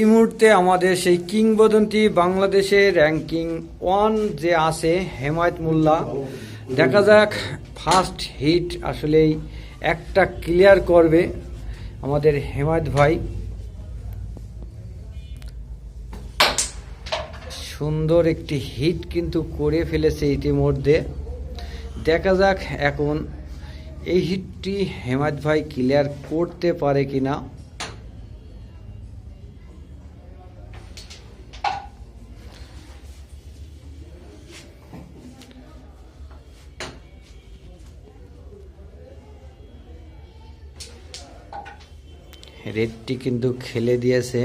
এই মুহূর্তে আমাদের সেই কিংবদন্তি বাংলাদেশের র্যাঙ্কিং ওয়ান যে আছে, হেমায়ত মোল্লা। দেখা যাক ফার্স্ট হিট আসলেই একটা ক্লিয়ার করবে আমাদের হেমায়ত ভাই। সুন্দর একটি হিট কিন্তু করে ফেলেছে ইতিমধ্যে। দেখা যাক এখন এই হিটটি হেমায়ত ভাই ক্লিয়ার করতে পারে কিনা। রেডটি কিন্তু খেলে দিয়েছে।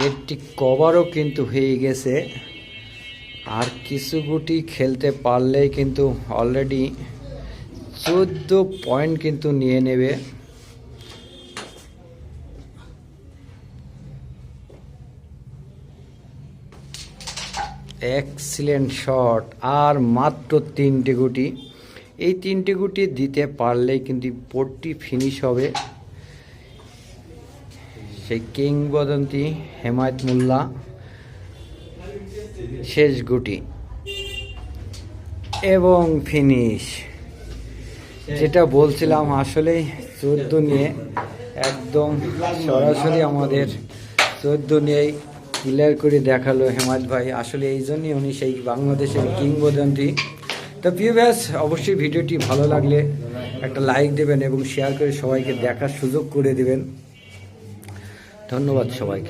রেডটি কভারও কিন্তু হয়ে গেছে। আর কিছু গুটি খেলতে পারলেই কিন্তু অলরেডি চোদ্দ পয়েন্ট কিন্তু নিয়ে নেবে। এক্সিলেন্ট শট, আর মাত্র তিনটে গুটি। এই তিনটি গুটি দিতে পারলেই কিন্তু বোর্ডটি ফিনিশ হবে। সেই কিংবদন্তি হেমায়ত মোল্লা, শেষ গুটি। এবং ফিনিশ যেটা বলছিলাম, আসলে চোদ্দ নিয়ে একদম সরাসরি আমাদের চোদ্দ নিয়েই ক্লিয়ার করে দেখাল হেমায়ত ভাই। আসলে এই জন্যই উনি সেই বাংলাদেশের কিংবদন্তি। তো প্রিয় ব্যাস অবশ্যই ভিডিওটি ভালো লাগলে একটা লাইক দেবেন এবং শেয়ার করে সবাইকে দেখার সুযোগ করে দেবেন। ধন্যবাদ সবাইকে।